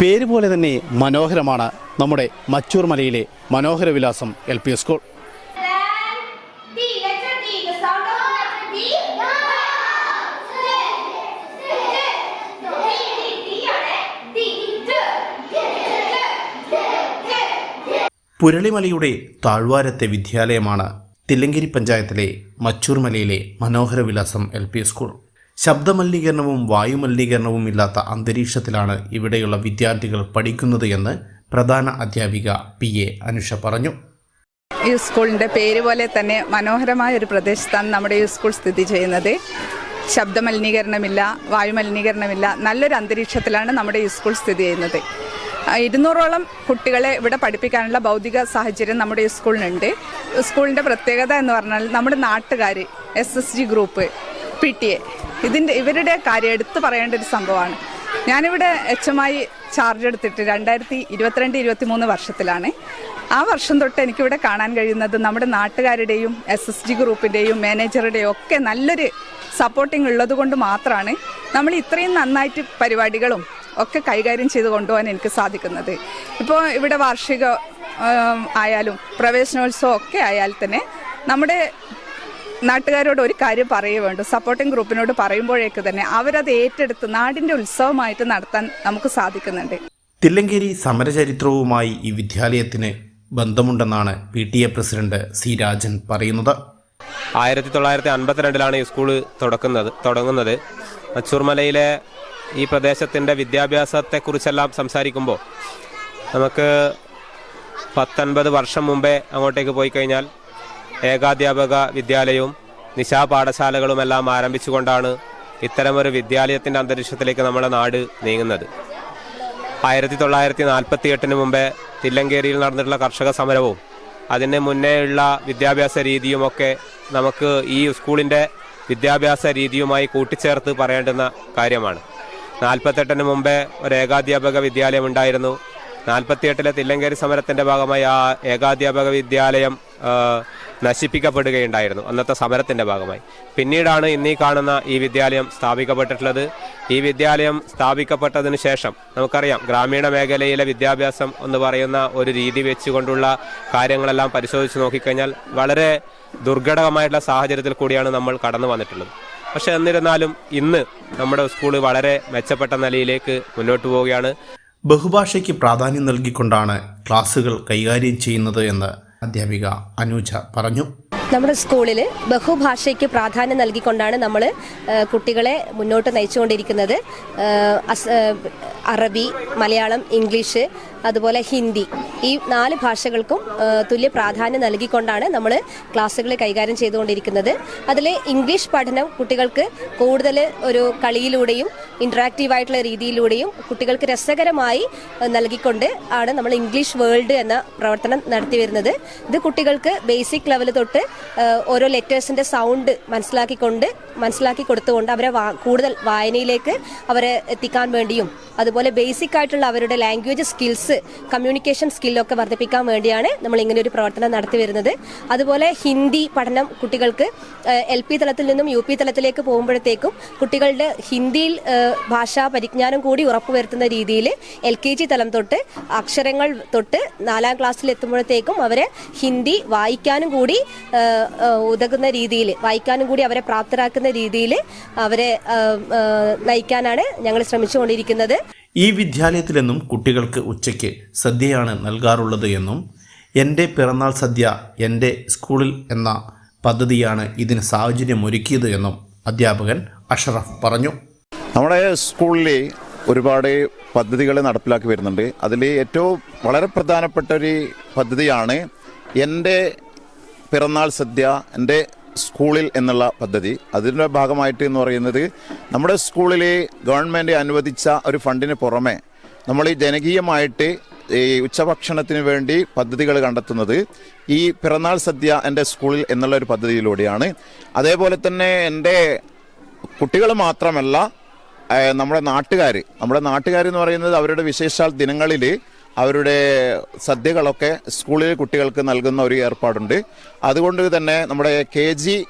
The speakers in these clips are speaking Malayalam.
പേര് പോലെ തന്നെ മനോഹരമാണ് നമ്മുടെ മച്ചൂർ മലയിലെ മനോഹര വിലാസം എൽ പി സ്കൂൾ. പുരളിമലയുടെ താഴ്വാരത്തെ വിദ്യാലയമാണ് തില്ലങ്കേരി പഞ്ചായത്തിലെ മച്ചൂർ മലയിലെ മനോഹര വിലാസം എൽ പി സ്കൂൾ ശബ്ദമലിനീകരണവും വായുമലിനീകരണവും ഇല്ലാത്ത അന്തരീക്ഷത്തിലാണ് ഇവിടെയുള്ള വിദ്യാർത്ഥികൾ പഠിക്കുന്നത് എന്ന് പ്രധാന അധ്യാപിക പി എ അനുഷ പറഞ്ഞു. ഈ സ്കൂളിന്റെ പേര് പോലെ തന്നെ മനോഹരമായ ഒരു പ്രദേശത്താണ് നമ്മുടെ ഈ സ്കൂൾ സ്ഥിതി ചെയ്യുന്നത്. ശബ്ദമലിനീകരണമില്ല വായുമലിനീകരണമില്ല നല്ലൊരു അന്തരീക്ഷത്തിലാണ് നമ്മുടെ ഈ സ്കൂൾ സ്ഥിതി ചെയ്യുന്നത്. ഇരുന്നൂറോളം കുട്ടികളെ ഇവിടെ പഠിപ്പിക്കാനുള്ള ഭൗതിക സാഹചര്യം നമ്മുടെ ഈ സ്കൂളിനുണ്ട്. സ്കൂളിന്റെ പ്രത്യേകത എന്ന് പറഞ്ഞാൽ നമ്മുടെ നാട്ടുകാർ S S G group P T A ഇതിന്റെ ഇവരുടെ കാര്യം എടുത്തു പറയേണ്ട ഒരു സംഭവമാണ്. ഞാനിവിടെ എച്ച് എം ആയി ചാർജ് എടുത്തിട്ട് രണ്ടായിരത്തി ഇരുപത്തിരണ്ട് ഇരുപത്തി മൂന്ന് വർഷത്തിലാണ്. ആ വർഷം തൊട്ട് എനിക്കിവിടെ കാണാൻ കഴിയുന്നത് നമ്മുടെ നാട്ടുകാരുടെയും എസ് എസ് ജി ഗ്രൂപ്പിന്റെയും മാനേജറുടെയും ഒക്കെ നല്ലൊരു സപ്പോർട്ടിംഗ് ഉള്ളത് കൊണ്ട് മാത്രമാണ് നമ്മൾ ഇത്രയും നന്നായിട്ട് പരിപാടികളും ഒക്കെ കൈകാര്യം ചെയ്ത് കൊണ്ടുപോകാൻ എനിക്ക് സാധിക്കുന്നത്. ഇപ്പോൾ ഇവിടെ വാർഷിക ആയാലും പ്രവേശനോത്സവം ഒക്കെ ആയാൽ തന്നെ നമ്മുടെ നാട്ടുകാരോട് ഒരു കാര്യം പറയുക വേണ്ടു സപ്പോർട്ടിംഗ് ഗ്രൂപ്പിനോട് പറയുമ്പോഴേക്ക് തന്നെ അവരത് ഏറ്റെടുത്ത് നാടിന്റെ ഉത്സവമായിട്ട് നടത്താൻ നമുക്ക് സാധിക്കുന്നുണ്ട്. തില്ലങ്കേരി സമരചരിത്രവുമായി ഈ വിദ്യാലയത്തിന് ബന്ധമുണ്ടെന്നാണ് P T A president C Rajan പറയുന്നത്. ആയിരത്തി തൊള്ളായിരത്തി അൻപത്തിരണ്ടിലാണ് ഈ സ്കൂൾ തുടക്കുന്നത് തുടങ്ങുന്നത്. മച്ചൂർമലയിലെ ഈ പ്രദേശത്തിന്റെ വിദ്യാഭ്യാസത്തെക്കുറിച്ചെല്ലാം സംസാരിക്കുമ്പോൾ നമുക്ക് പത്തൊൻപത് വർഷം മുമ്പേ അങ്ങോട്ടേക്ക് പോയി കഴിഞ്ഞാൽ ഏകാധ്യാപക വിദ്യാലയവും നിശാ പാഠശാലകളുമെല്ലാം ആരംഭിച്ചുകൊണ്ടാണ് ഇത്തരമൊരു വിദ്യാലയത്തിന്റെ അന്തരീക്ഷത്തിലേക്ക് നമ്മുടെ നാട് നീങ്ങുന്നത്. ആയിരത്തി തൊള്ളായിരത്തി നാൽപ്പത്തി എട്ടിന് മുമ്പേ തില്ലങ്കേരിയിൽ നടന്നിട്ടുള്ള കർഷക സമരവും അതിന് മുന്നേയുള്ള വിദ്യാഭ്യാസ രീതിയുമൊക്കെ നമുക്ക് ഈ സ്കൂളിന്റെ വിദ്യാഭ്യാസ രീതിയുമായി കൂട്ടിച്ചേർത്ത് പറയേണ്ടുന്ന കാര്യമാണ്. നാൽപ്പത്തെട്ടിന് മുമ്പേ ഒരു ഏകാധ്യാപക വിദ്യാലയം ഉണ്ടായിരുന്നു. നാൽപ്പത്തിയെട്ടിലെ തില്ലങ്കേരി സമരത്തിന്റെ ഭാഗമായി ആ ഏകാധ്യാപക വിദ്യാലയം നശിപ്പിക്കപ്പെടുകയുണ്ടായിരുന്നു. അന്നത്തെ സമരത്തിന്റെ ഭാഗമായി. പിന്നീടാണ് ഇന്നീ കാണുന്ന ഈ വിദ്യാലയം സ്ഥാപിക്കപ്പെട്ടിട്ടുള്ളത്. ഈ വിദ്യാലയം സ്ഥാപിക്കപ്പെട്ടതിന് ശേഷം നമുക്കറിയാം ഗ്രാമീണ മേഖലയിലെ വിദ്യാഭ്യാസം എന്ന് പറയുന്ന ഒരു രീതി വെച്ചുകൊണ്ടുള്ള കാര്യങ്ങളെല്ലാം പരിശോധിച്ച് നോക്കിക്കഴിഞ്ഞാൽ വളരെ ദുർഘടകമായിട്ടുള്ള സാഹചര്യത്തിൽ കൂടിയാണ് നമ്മൾ കടന്നു വന്നിട്ടുള്ളത്. പക്ഷെ എന്നിരുന്നാലും ഇന്ന് നമ്മുടെ സ്കൂൾ വളരെ മെച്ചപ്പെട്ട നിലയിലേക്ക് മുന്നോട്ട് പോവുകയാണ്. ബഹുഭാഷയ്ക്ക് പ്രാധാന്യം നൽകിക്കൊണ്ടാണ് ക്ലാസുകൾ കൈകാര്യം ചെയ്യുന്നത് എന്ന് അധ്യാപിക അനുജ പറഞ്ഞു. നമ്മുടെ സ്കൂളിൽ ബഹുഭാഷയ്ക്ക് പ്രാധാന്യം നൽകിക്കൊണ്ടാണ് നമ്മൾ കുട്ടികളെ മുന്നോട്ട് നയിച്ചുകൊണ്ടിരിക്കുന്നത്. അറബി മലയാളം ഇംഗ്ലീഷ് അതുപോലെ ഹിന്ദി ഈ നാല് ഭാഷകൾക്കും തുല്യ പ്രാധാന്യം നൽകിക്കൊണ്ടാണ് നമ്മൾ ക്ലാസ്സുകൾ കൈകാര്യം ചെയ്തുകൊണ്ടിരിക്കുന്നത്. അതിൽ ഇംഗ്ലീഷ് പഠനം കുട്ടികൾക്ക് കൂടുതൽ ഒരു കളിയിലൂടെയും ഇൻട്രാക്റ്റീവ് ആയിട്ടുള്ള രീതിയിലൂടെയും കുട്ടികൾക്ക് രസകരമായി നൽകിക്കൊണ്ട് ആണ് നമ്മൾ ഇംഗ്ലീഷ് വേൾഡ് എന്ന പ്രവർത്തനം നടത്തി വരുന്നത്. ഇത് കുട്ടികൾക്ക് ബേസിക് ലെവൽ തൊട്ട് ഓരോ ലെറ്റേഴ്സിന്റെ സൗണ്ട് മനസ്സിലാക്കിക്കൊണ്ട് മനസ്സിലാക്കി കൊടുത്തുകൊണ്ട് അവരെ കൂടുതൽ വായനയിലേക്ക് അവരെ എത്തിക്കാൻ വേണ്ടിയും അതുപോലെ ബേസിക് ആയിട്ടുള്ള അവരുടെ ലാംഗ്വേജ് സ്കിൽസ് കമ്മ്യൂണിക്കേഷൻ സ്കില്ലൊക്കെ വർദ്ധിപ്പിക്കാൻ വേണ്ടിയാണ് നമ്മൾ ഇങ്ങനെ ഒരു പ്രവർത്തനം നടത്തി വരുന്നത്. അതുപോലെ ഹിന്ദി പഠനം കുട്ടികൾക്ക് എൽ പി തലത്തിൽ നിന്നും യു പി തലത്തിലേക്ക് പോകുമ്പോഴത്തേക്കും കുട്ടികളുടെ ഹിന്ദിയിൽ ഭാഷാ പരിജ്ഞാനം കൂടി ഉറപ്പുവരുത്തുന്ന രീതിയിൽ എൽ കെ ജി തലം തൊട്ട് അക്ഷരങ്ങൾ തൊട്ട് നാലാം ക്ലാസ്സിൽ എത്തുമ്പോഴത്തേക്കും അവരെ ഹിന്ദി വായിക്കാനും കൂടി ഉതകുന്ന രീതിയിൽ വായിക്കാനും കൂടി അവരെ പ്രാപ്തരാക്കുന്ന രീതിയിൽ അവരെ നയിക്കാനാണ് ഞങ്ങൾ ശ്രമിച്ചുകൊണ്ടിരിക്കുന്നത്. ഈ വിദ്യാലയത്തിലെന്നും കുട്ടികൾക്ക് ഉച്ചയ്ക്ക് സദ്യയാണ് നൽകാറുള്ളത് എന്നും എന്റെ പിറന്നാൾ സദ്യ എന്റെ സ്കൂളിൽ എന്ന പദ്ധതിയാണ് ഇതിന് സാഹചര്യമൊരുക്കിയത് എന്നും അധ്യാപകൻ അഷറഫ് പറഞ്ഞു. നമ്മുടെ സ്കൂളിലെ ഒരുപാട് പദ്ധതികൾ നടപ്പിലാക്കി വരുന്നുണ്ട്. അതിൽ ഏറ്റവും വളരെ പ്രധാനപ്പെട്ട ഒരു പദ്ധതിയാണ് എന്റെ പിറന്നാൾ സദ്യ എന്റെ സ്കൂളിൽ എന്നുള്ള പദ്ധതി. അതിന്റെ ഭാഗമായിട്ട് എന്ന് പറയുന്നത് നമ്മുടെ സ്കൂളിൽ ഗവൺമെന്റ് അനുവദിച്ച ഒരു ഫണ്ടിന് പുറമെ നമ്മൾ ഈ ജനകീയമായിട്ട് ഈ ഉച്ചഭക്ഷണത്തിന് വേണ്ടി പദ്ധതികൾ കണ്ടെത്തുന്നത് ഈ പിറന്നാൾ സദ്യ എന്റെ സ്കൂളിൽ എന്നുള്ള ഒരു പദ്ധതിയിലൂടെയാണ്. അതേപോലെ തന്നെ എന്റെ കുട്ടികൾ മാത്രമല്ല നമ്മുടെ നാട്ടുകാർ നമ്മുടെ നാട്ടുകാർ എന്ന് പറയുന്നത് അവരുടെ വിശേഷാൽ ദിനങ്ങളിൽ അവരുടെ സദ്യകളൊക്കെ സ്കൂളിലെ കുട്ടികൾക്ക് നൽകുന്ന ഒരു ഏർപ്പാടുണ്ട്. അതുകൊണ്ട് തന്നെ നമ്മുടെ കെ ജി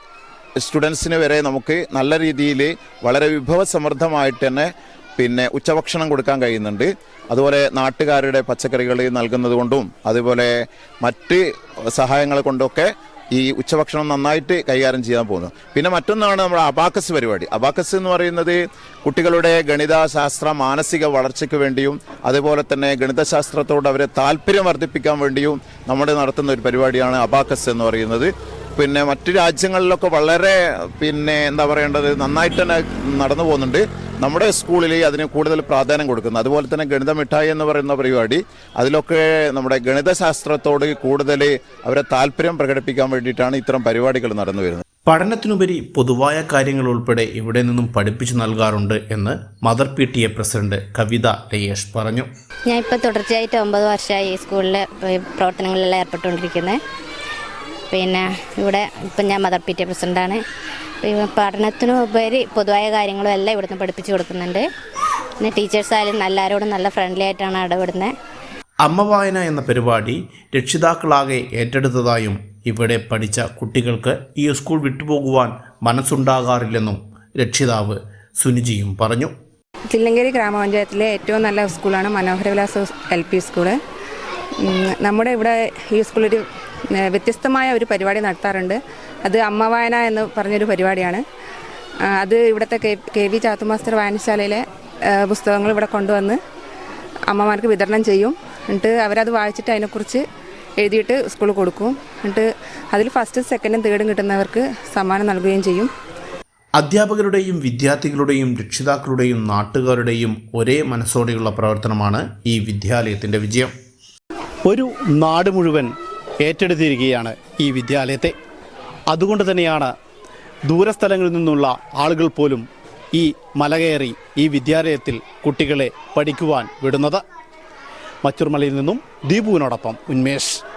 സ്റ്റുഡൻസിന് വരെ നമുക്ക് നല്ല രീതിയിൽ വളരെ വിഭവസമൃദ്ധമായിട്ട് തന്നെ പിന്നെ ഉച്ചഭക്ഷണം കൊടുക്കാൻ കഴിയുന്നുണ്ട്. അതുപോലെ നാട്ടുകാരുടെ പച്ചക്കറികൾ നൽകുന്നത് കൊണ്ടും അതുപോലെ മറ്റ് സഹായങ്ങൾ കൊണ്ടൊക്കെ ഈ ഉച്ചഭക്ഷണം നന്നായിട്ട് കൈകാര്യം ചെയ്യാൻ പോകുന്നത് പിന്നെ മറ്റൊന്നാണ് നമ്മുടെ അബാക്കസ് പരിപാടി. അബാക്കസ് എന്ന് പറയുന്നത് കുട്ടികളുടെ ഗണിത ശാസ്ത്ര മാനസിക വളർച്ചയ്ക്ക് വേണ്ടിയും അതുപോലെ തന്നെ ഗണിതശാസ്ത്രത്തോട് അവരെ താല്പര്യം വർദ്ധിപ്പിക്കാൻ വേണ്ടിയും നമ്മൾ നടത്തുന്ന ഒരു പരിപാടിയാണ് അബാക്കസ് എന്ന് പറയുന്നത്. പിന്നെ മറ്റു രാജ്യങ്ങളിലൊക്കെ വളരെ പിന്നെ എന്താ പറയേണ്ടത് നന്നായിട്ട് തന്നെ നടന്നു പോകുന്നുണ്ട്. നമ്മുടെ സ്കൂളിൽ അതിന് കൂടുതൽ പ്രാധാന്യം കൊടുക്കുന്നു. അതുപോലെ തന്നെ ഗണിത മിഠായി എന്ന് പറയുന്ന പരിപാടി അതിലൊക്കെ നമ്മുടെ ഗണിതശാസ്ത്രത്തോട് കൂടുതൽ അവരെ താല്പര്യം പ്രകടിപ്പിക്കാൻ വേണ്ടിയിട്ടാണ് ഇത്തരം പരിപാടികൾ നടന്നു വരുന്നത്. പഠനത്തിനുപരി പൊതുവായ കാര്യങ്ങൾ ഉൾപ്പെടെ ഇവിടെ നിന്നും പഠിപ്പിച്ചു നൽകാറുണ്ട് എന്ന് mother P T A president Kavitha രയേഷ് പറഞ്ഞു. ഞാൻ ഇപ്പോൾ തുടർച്ചയായിട്ട് ഒമ്പത് വർഷമായി ഈ സ്കൂളിൽ പ്രവർത്തനങ്ങളിലെല്ലാം ഏർപ്പെട്ടുകൊണ്ടിരിക്കുന്നത് പിന്നെ ഇവിടെ ഇപ്പം ഞാൻ മദർ പി ടി പ്രസിഡന്റാണ് പഠനത്തിനും ഉപരി പൊതുവായ കാര്യങ്ങളും എല്ലാം ഇവിടുന്ന് പഠിപ്പിച്ചു കൊടുക്കുന്നുണ്ട്. പിന്നെ ടീച്ചേഴ്സായാലും എല്ലാവരോടും നല്ല ഫ്രണ്ട്ലി ആയിട്ടാണ് ഇടപെടുന്നത് അമ്മ വായന എന്ന പരിപാടി രക്ഷിതാക്കളാകെ ഏറ്റെടുത്തതായും ഇവിടെ പഠിച്ച കുട്ടികൾക്ക് ഈ സ്കൂൾ വിട്ടുപോകുവാൻ മനസ്സുണ്ടാകാറില്ലെന്നും രക്ഷിതാവ് സുനിജിയും പറഞ്ഞു. തില്ലങ്കേരി ഗ്രാമപഞ്ചായത്തിലെ ഏറ്റവും നല്ല സ്കൂളാണ് മനോഹരവിലാസ് എൽ പി സ്കൂൾ നമ്മുടെ ഇവിടെ ഈ സ്കൂളൊരു വ്യത്യസ്തമായ ഒരു പരിപാടി നടത്താറുണ്ട്. അത് അമ്മ വായന എന്ന് പറഞ്ഞൊരു പരിപാടിയാണ്. അത് ഇവിടുത്തെ കെ കെ വി ചാത്തുമാസ്റ്റർ വായനശാലയിലെ പുസ്തകങ്ങൾ ഇവിടെ കൊണ്ടുവന്ന് അമ്മമാർക്ക് വിതരണം ചെയ്യും. എന്നിട്ട് അവരത് വായിച്ചിട്ട് അതിനെക്കുറിച്ച് എഴുതിയിട്ട് സ്കൂളിൽ കൊടുക്കും. എന്നിട്ട് അതിൽ ഫസ്റ്റ് സെക്കൻഡും തേർഡും കിട്ടുന്നവർക്ക് സമ്മാനം നൽകുകയും ചെയ്യും. അധ്യാപകരുടെയും വിദ്യാർത്ഥികളുടെയും രക്ഷിതാക്കളുടെയും നാട്ടുകാരുടെയും ഒരേ മനസ്സോടെയുള്ള പ്രവർത്തനമാണ് ഈ വിദ്യാലയത്തിന്റെ വിജയം. ഒരു നാട് മുഴുവൻ ഏറ്റെടുത്തിരിക്കുകയാണ് ഈ വിദ്യാലയത്തെ. അതുകൊണ്ട് തന്നെയാണ് ദൂരസ്ഥലങ്ങളിൽ നിന്നുള്ള ആളുകൾ പോലും ഈ മലകയറി ഈ വിദ്യാലയത്തിൽ കുട്ടികളെ പഠിക്കുവാൻ വിടുന്നത്. മച്ചൂർമലയിൽ നിന്നും ദീപുവിനോടൊപ്പം ഉന്മേഷ്.